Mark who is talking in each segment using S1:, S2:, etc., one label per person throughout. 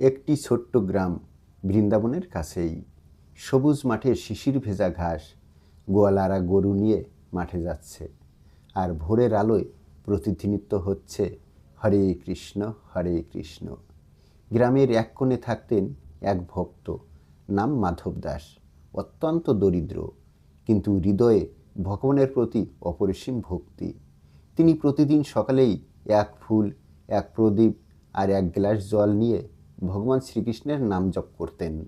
S1: একটি ছোট্ট গ্রাম বৃন্দাবনের কাছেই। সবুজ মাঠে শিশির ভেজা ঘাস, গোয়ালারা গরু নিয়ে মাঠে যাচ্ছে আর ভোরের আলোয় প্রতিধ্বনিত হচ্ছে হরে কৃষ্ণ হরে কৃষ্ণ। গ্রামের এক কোণে থাকতেন এক ভক্ত, নাম মাধব দাস, অত্যন্ত দরিদ্র, কিন্তু হৃদয়ে ভগবানের প্রতি অপরিসীম ভক্তি। তিনি প্রতিদিন সকালেই এক ফুল, এক প্রদীপ আর এক গ্লাস জল নিয়ে ভগবান শ্রীকৃষ্ণের নাম জপ করতেন।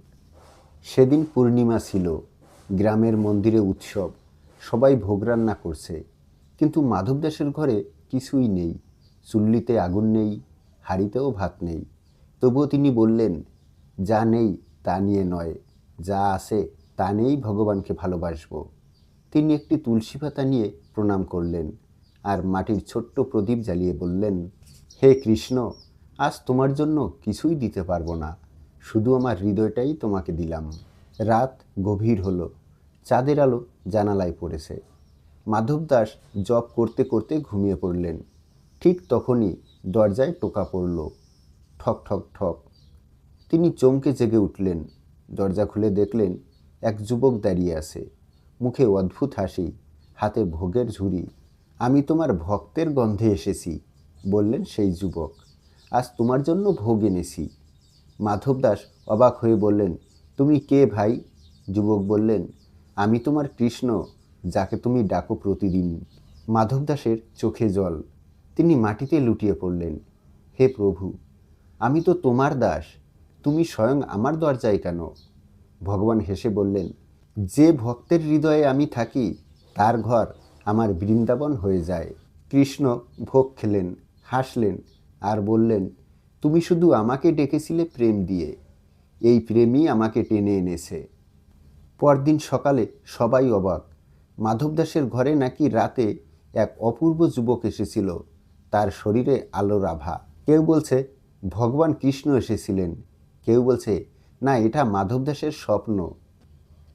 S1: সেদিন পূর্ণিমা ছিল, গ্রামের মন্দিরে উৎসব, সবাই ভোগ রান্না করছে। কিন্তু মাধব দাসের ঘরে কিছুই নেই, চুল্লিতে আগুন নেই, হাঁড়িতেও ভাত নেই। তবুও তিনি বললেন, যা নেই তা নিয়ে নয়, যা আছে তা নিয়েই ভগবানকে ভালোবাসবো। তিনি একটি তুলসী পাতা নিয়ে প্রণাম করলেন আর মাটির ছোট্ট প্রদীপ জ্বালিয়ে বললেন, হে কৃষ্ণ আজ তোমার জন্য কিছুই দিতে পারব না। শুধু আমার হৃদয়টাই তোমাকে দিলাম। রাত গভীর হলো। চাঁদের আলো জানালায় পড়েছে। মাধব দাস জব করতে করতে ঘুমিয়ে পড়লেন। ঠিক তখনই দরজায় টোকা পড়ল। ঠক ঠক ঠক। তিনি চমকে জেগে উঠলেন। দরজা খুলে দেখলেন এক যুবক দাঁড়িয়ে আছে। মুখে অদ্ভুত হাসি, হাতে ভোগের ঝুড়ি। আমি তোমার ভক্তের গন্ধে এসেছি, বললেন সেই যুবক। আজ তোমার জন্য ভোগ এনেছি। মাধব দাস অবাক হয়ে বললেন, তুমি কে ভাই? যুবক বললেন, আমি তোমার কৃষ্ণ, যাকে তুমি ডাকো প্রতিদিন। মাধব দাসের চোখে জল। তিনি মাটিতে লুটিয়ে পড়লেন, হে প্রভু, আমি তো তোমার দাস, তুমি স্বয়ং আমার দরজায় কেন? ভগবান হেসে বললেন, যে ভক্তের হৃদয়ে আমি থাকি, তার ঘর আমার বৃন্দাবন হয়ে যায়। কৃষ্ণ ভোগ খেলেন, হাসলেন আর বললেন, তুমি শুধু আমাকে ডেকেছিলে প্রেম দিয়ে। এই প্রেমই আমাকে টেনে এনেছে। পরদিন সকালে সবাই অবাক। মাধবদাসের ঘরে নাকি রাতে এক অপূর্ব যুবক এসেছিল, তার শরীরে আলোর আভা কেউ বলছে, ভগবান কৃষ্ণ এসেছিলেন। কেউ বলছে, না, এটা মাধবদাসের স্বপ্ন।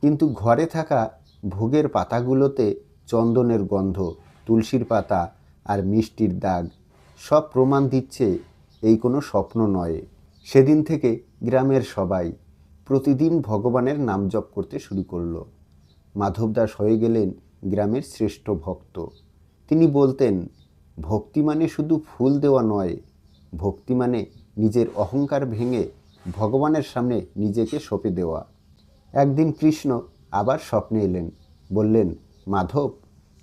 S1: কিন্তু ঘরে থাকা ভোগের পাতাগুলোতে চন্দনের গন্ধ, তুলসীর পাতা আর মিষ্টির দাগ সব প্রমাণ দিচ্ছে এই কোনো স্বপ্ন নয়। সেদিন থেকে গ্রামের সবাই প্রতিদিন ভগবানের নাম জপ করতে শুরু করল। মাধব দাস হয়ে গেলেন গ্রামের শ্রেষ্ঠ ভক্ত। তিনি বলতেন, ভক্তি মানে শুধু ফুল দেওয়া নয়, ভক্তি মানে নিজের অহংকার ভেঙে ভগবানের সামনে নিজেকে সঁপে দেওয়া। একদিন কৃষ্ণ আবার স্বপ্নে এলেন, বললেন, মাধব,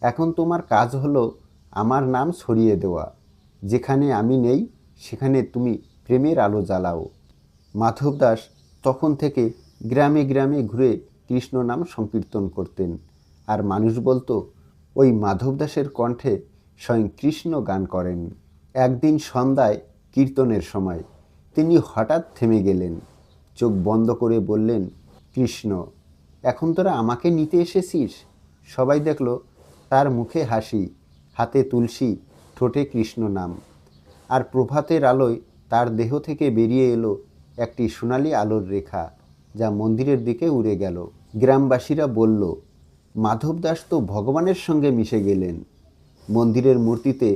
S1: এখন তোমার কাজ হলো আমার নাম ছড়িয়ে দেওয়া। যেখানে আমি নেই, সেখানে তুমি প্রেমের আলো জ্বালাও। মাধব দাস তখন থেকে গ্রামে গ্রামে ঘুরে কৃষ্ণ নাম সংকীর্তন করতেন। আর মানুষ বলতো, ওই মাধব দাসের কণ্ঠে স্বয়ং কৃষ্ণ গান করেন। একদিন সন্ধ্যায় কীর্তনের সময় তিনি হঠাৎ থেমে গেলেন। চোখ বন্ধ করে বললেন, কৃষ্ণ, এখন তোরা আমাকে নিতে এসেছিস? সবাই দেখল তার মুখে হাসি, হাতে তুলসী ঠোঁটে কৃষ্ণ নাম। আর প্রভাতের আলোয় তার দেহ থেকে বেরিয়ে এলো একটি সোনালি আলোর রেখা, যা মন্দিরের দিকে উড়ে গেল। গ্রামবাসীরা বলল মাধবদাস তো ভগবানের সঙ্গে মিশে গেলেন। মন্দিরের মূর্তিতে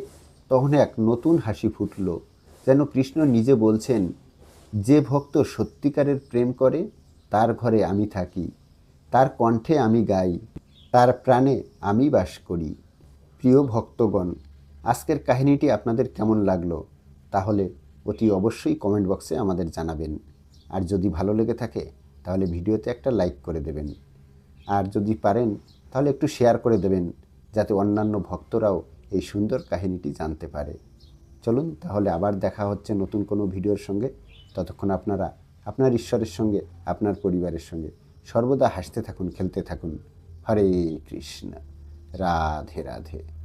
S1: তখন এক নতুন হাসি ফুটল, যেন কৃষ্ণ নিজে বলছেন, যে ভক্ত সত্যিকারের প্রেম করে, তার ঘরে আমি থাকি। তার কণ্ঠে আমি গাই। তার প্রাণে আমি বাস করি। প্রিয় ভক্তগণ আজকের কাহিনীটি আপনাদের কেমন লাগল, তাহলে অতি অবশ্যই কমেন্ট বক্সে আমাদের জানাবেন। আর যদি ভালো লেগে থাকে, তাহলে ভিডিওতে একটা লাইক করে দেবেন। আর যদি পারেন, তাহলে একটু শেয়ার করে দেবেন, যাতে অন্যান্য ভক্তরাও এই সুন্দর কাহিনীটি জানতে পারে। চলুন তাহলে আবার দেখা হচ্ছে নতুন কোনো ভিডিওর সঙ্গে। ততক্ষণ আপনারা আপনার ঈশ্বরের সঙ্গে, আপনার পরিবারের সঙ্গে সর্বদা হাসতে থাকুন, খেলতে থাকুন। হরে কৃষ্ণ। রাধে রাধে।